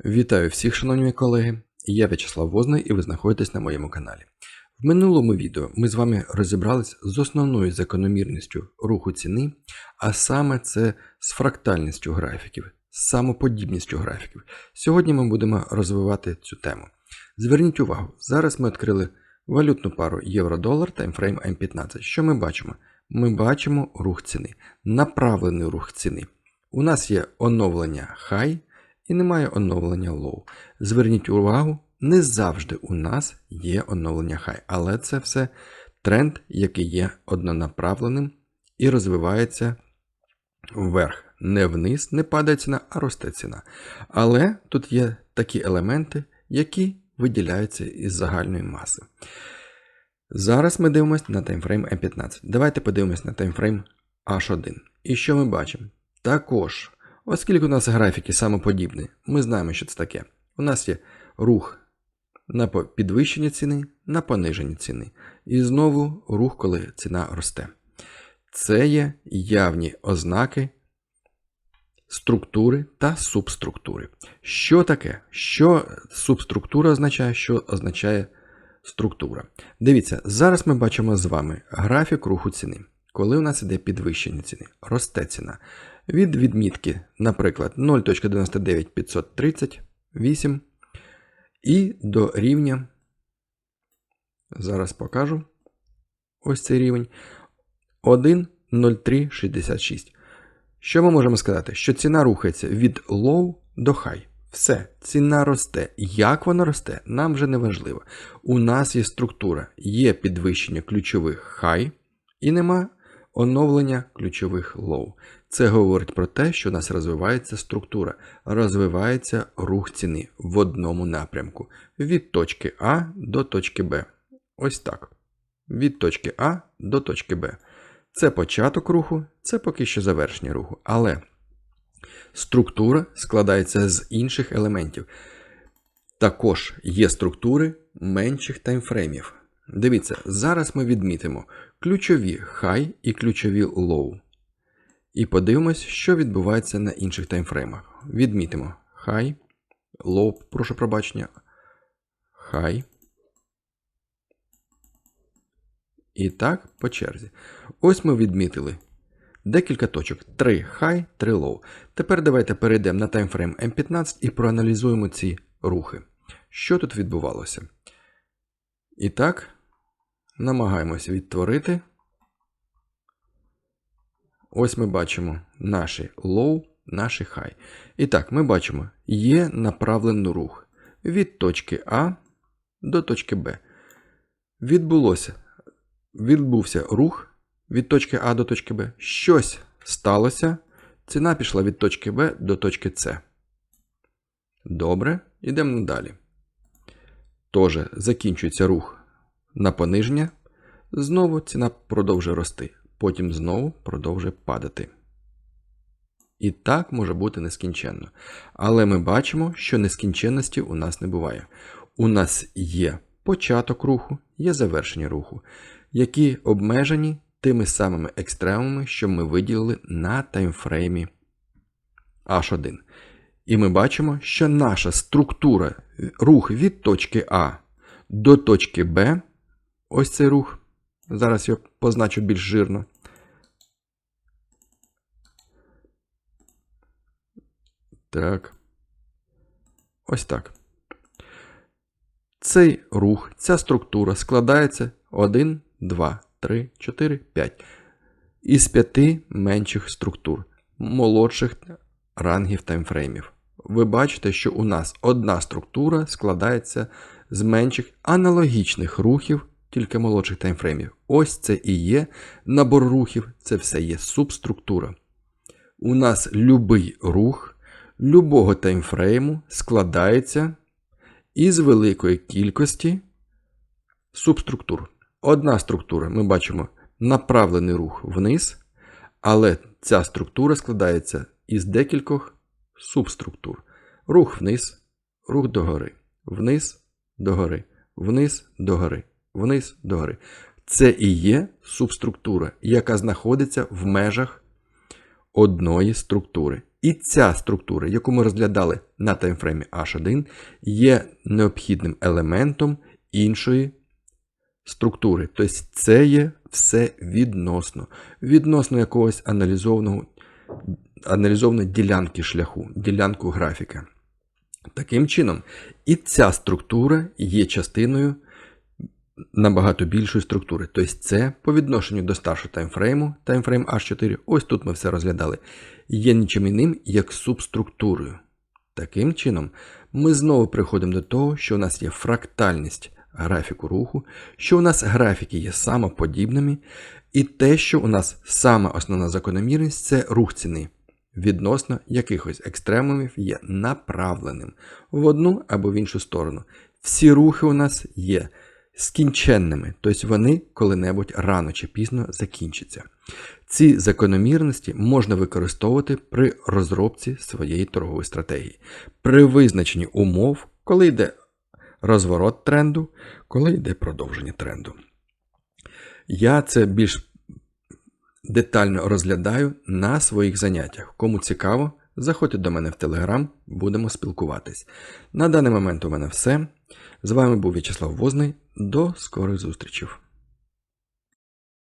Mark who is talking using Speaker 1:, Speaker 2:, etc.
Speaker 1: Вітаю всіх, шановні колеги! Я В'ячеслав Возний і ви знаходитесь на моєму каналі. В минулому відео ми з вами розібрались з основною закономірністю руху ціни, а саме це з фрактальністю графіків, з самоподібністю графіків. Сьогодні ми будемо розвивати цю тему. Зверніть увагу, зараз ми відкрили валютну пару євро-долар таймфрейм М15. Що ми бачимо? Ми бачимо рух ціни, направлений рух ціни. У нас є оновлення high і немає оновлення low. Зверніть увагу, не завжди у нас є оновлення high, але це все тренд, який є однонаправленим і розвивається вверх. Не вниз, не падає ціна, а росте ціна. Але тут є такі елементи, які виділяються із загальної маси. Зараз ми дивимося на таймфрейм M15. Давайте подивимось на таймфрейм H1. І що ми бачимо? Також, оскільки у нас графіки самоподібні, ми знаємо, що це таке. У нас є рух на підвищення ціни, на пониження ціни. І знову рух, коли ціна росте. Це є явні ознаки структури та субструктури. Що таке? Що субструктура означає, що означає структура? Дивіться, зараз ми бачимо з вами графік руху ціни. Коли у нас іде підвищення ціни, росте ціна. Від відмітки, наприклад, 0.99538 і до рівня, зараз покажу ось цей рівень 1.0366. Що ми можемо сказати? Що ціна рухається від low до high. Все, ціна росте. Як вона росте, нам вже не важливо. У нас є структура, є підвищення ключових high і нема оновлення ключових low. Це говорить про те, що у нас розвивається структура, розвивається рух ціни в одному напрямку від точки А до точки Б. Ось так. Від точки А до точки Б. Це початок руху, це поки що завершення руху. Але структура складається з інших елементів. Також є структури менших таймфреймів. Дивіться, зараз ми відмітимо ключові high і ключові low. І подивимось, що відбувається на інших таймфреймах. Відмітимо high, low, прошу пробачення, high. І так, по черзі. Ось ми відмітили декілька точок: 3 high, 3 low. Тепер давайте перейдемо на таймфрейм M15 і проаналізуємо ці рухи. Що тут відбувалося? І так, намагаємося відтворити. Ось ми бачимо наші low, наші high. І так, ми бачимо, є направлений рух від точки А до точки Б. Відбулося відбувся рух від точки А до точки Б. Щось сталося. Ціна пішла від точки Б до точки С. Добре, йдемо далі. Тож закінчується рух на пониження. Знову ціна продовжує рости. Потім знову продовжує падати. І так може бути нескінченно. Але ми бачимо, що нескінченності у нас не буває. У нас є початок руху, є завершення руху які обмежені тими самими екстремумами, що ми виділили на таймфреймі H1. І ми бачимо, що наша структура, рух від точки А до точки Б, ось цей рух, зараз я позначу більш жирно. Так. Ось так. Цей рух, ця структура складається 1, 2, 3, 4, 5. Із п'яти менших структур, молодших рангів таймфреймів. Ви бачите, що у нас одна структура складається з менших аналогічних рухів, тільки молодших таймфреймів. Ось це і є набор рухів, це все є субструктура. У нас любий рух любого таймфрейму складається із великої кількості субструктур. Одна структура, ми бачимо направлений рух вниз, але ця структура складається із декількох субструктур. Рух вниз, рух догори, вниз, догори, вниз, догори, вниз, догори. Це і є субструктура, яка знаходиться в межах одної структури. І ця структура, яку ми розглядали на таймфреймі H1, є необхідним елементом іншої структури. Тобто це є все відносно, відносно якогось аналізованого, аналізованої ділянки шляху, ділянку графіка. Таким чином, і ця структура є частиною набагато більшої структури. Тобто це по відношенню до старшого таймфрейму, таймфрейм H4, ось тут ми все розглядали, є нічим іним, як субструктурою. Таким чином, ми знову приходимо до того, що у нас є фрактальність графіку руху, що у нас графіки є самоподібними, і те, що у нас сама основна закономірність це рух ціни. Відносно якихось екстремумів є направленим в одну або в іншу сторону. Всі рухи у нас є скінченними, тобто вони коли-небудь рано чи пізно закінчаться. Ці закономірності можна використовувати при розробці своєї торгової стратегії, при визначенні умов, коли йде розворот тренду, коли йде продовження тренду. Я це більш детально розглядаю на своїх заняттях. Кому цікаво, заходьте до мене в Телеграм, будемо спілкуватись. На даний момент у мене все. З вами був В'ячеслав Возний. До скорих зустрічей.